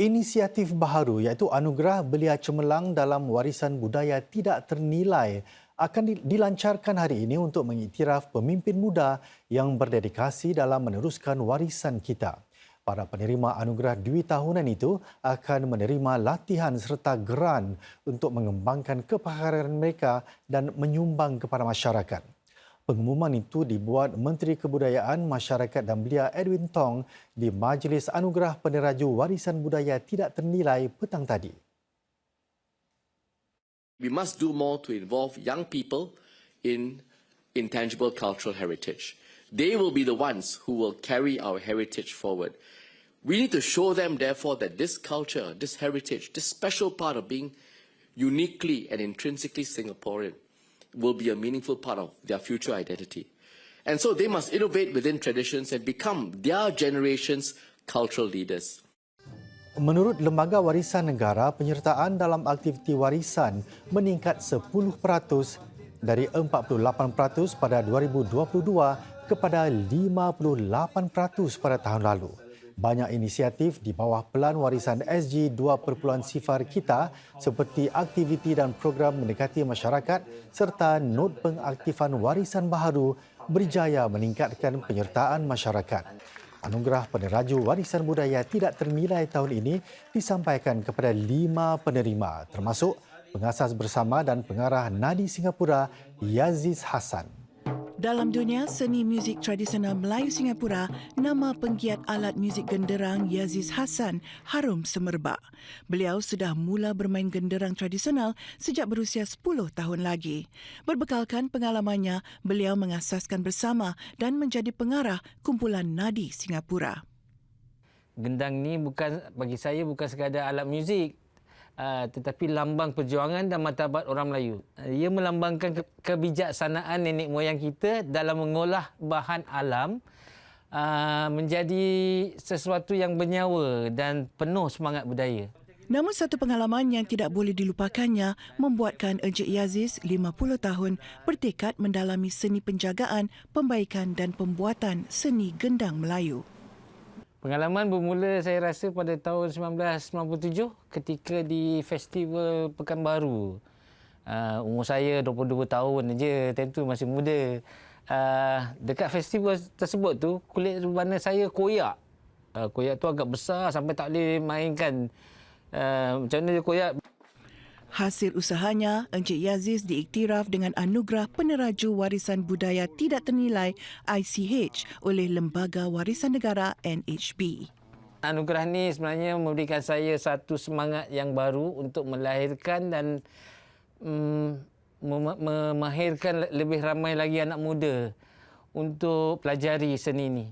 Inisiatif baharu iaitu Anugerah Belia Cemerlang dalam Warisan Budaya Tidak Ternilai akan di- dilancarkan hari ini untuk mengiktiraf pemimpin muda yang berdedikasi dalam meneruskan warisan kita. Para penerima anugerah Dwi tahunan itu akan menerima latihan serta geran untuk mengembangkan kepakaran mereka dan menyumbang kepada masyarakat. Pengumuman itu dibuat Menteri Kebudayaan Masyarakat dan Belia Edwin Tong di Majlis Anugerah Peneraju Warisan Budaya Tidak Ternilai petang tadi. We must do more to involve young people in intangible cultural heritage. They will be the ones who will carry our heritage forward. We need to show them, therefore, that this culture, this heritage, this special part of being uniquely and intrinsically Singaporean will be a meaningful part of their future identity. And so they must innovate within traditions and become their generation's cultural leaders. Menurut Lembaga Warisan Negara, penyertaan dalam aktiviti warisan meningkat 10% dari 48% pada 2022 kepada 58% pada tahun lalu. Banyak inisiatif di bawah Pelan Warisan SG 2.0 kita seperti aktiviti dan program mendekati masyarakat serta not pengaktifan warisan baharu berjaya meningkatkan penyertaan masyarakat. Anugerah Peneraju Warisan Budaya Tidak Ternilai tahun ini disampaikan kepada lima penerima termasuk pengasas bersama dan pengarah Nadi Singapura Yaziz Hassan. Dalam dunia seni muzik tradisional Melayu Singapura, nama penggiat alat muzik genderang Yaziz Hassan harum semerbak. Beliau sudah mula bermain genderang tradisional sejak berusia 10 tahun lagi. Berbekalkan pengalamannya, beliau mengasaskan bersama dan menjadi pengarah kumpulan Nadi Singapura. gendang ni bukan bagi saya bukan sekadar alat muzik uh, tetapi lambang perjuangan dan martabat orang Melayu. Ia melambangkan ke- kebijaksanaan nenek moyang kita dalam mengolah bahan alam uh, menjadi sesuatu yang bernyawa dan penuh semangat budaya. Namun satu pengalaman yang tidak boleh dilupakannya membuatkan Encik Yaziz 50 tahun bertekad mendalami seni penjagaan, pembaikan dan pembuatan seni gendang Melayu. Pengalaman bermula saya rasa pada tahun 1997 ketika di Festival Pekanbaru. Uh, umur saya 22 tahun je, time tu masih muda. Uh, dekat festival tersebut tu, kulit rebana saya koyak. Uh, koyak tu agak besar sampai tak boleh mainkan. Uh, macam mana dia koyak? Hasil usahanya, Encik Yaziz diiktiraf dengan anugerah Peneraju Warisan Budaya Tidak Ternilai ICH oleh Lembaga Warisan Negara NHB. Anugerah ni sebenarnya memberikan saya satu semangat yang baru untuk melahirkan dan mm, mem- memahirkan lebih ramai lagi anak muda untuk pelajari seni ini.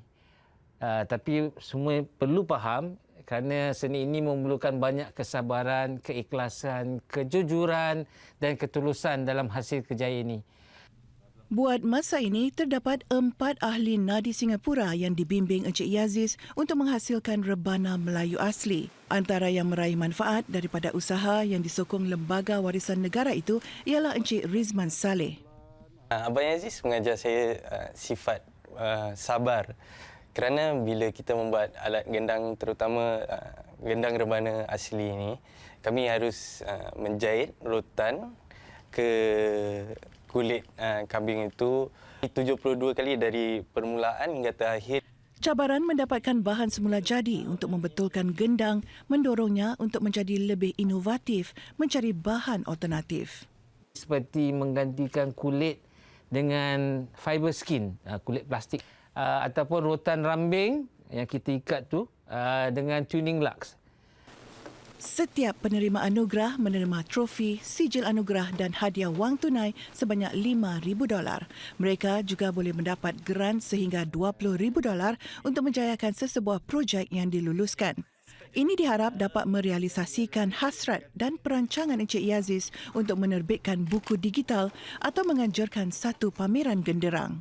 Uh, tapi semua perlu faham kerana seni ini memerlukan banyak kesabaran, keikhlasan, kejujuran dan ketulusan dalam hasil kerja ini. Buat masa ini, terdapat empat ahli nadi Singapura yang dibimbing Encik Yaziz untuk menghasilkan rebana Melayu asli. Antara yang meraih manfaat daripada usaha yang disokong Lembaga Warisan Negara itu ialah Encik Rizman Saleh. Uh, Abang Aziz mengajar saya uh, sifat uh, sabar kerana bila kita membuat alat gendang terutama uh, gendang rebana asli ini kami harus uh, menjahit rotan ke kulit uh, kambing itu 72 kali dari permulaan hingga terakhir Cabaran mendapatkan bahan semula jadi untuk membetulkan gendang mendorongnya untuk menjadi lebih inovatif mencari bahan alternatif. seperti menggantikan kulit dengan fiber skin, uh, kulit plastik uh, ataupun rotan rambing yang kita ikat tu uh, dengan tuning lux. Setiap penerima anugerah menerima trofi, sijil anugerah dan hadiah wang tunai sebanyak $5,000. Mereka juga boleh mendapat geran sehingga $20,000 untuk menjayakan sesebuah projek yang diluluskan. Ini diharap dapat merealisasikan hasrat dan perancangan Encik Yaziz untuk menerbitkan buku digital atau menganjurkan satu pameran genderang.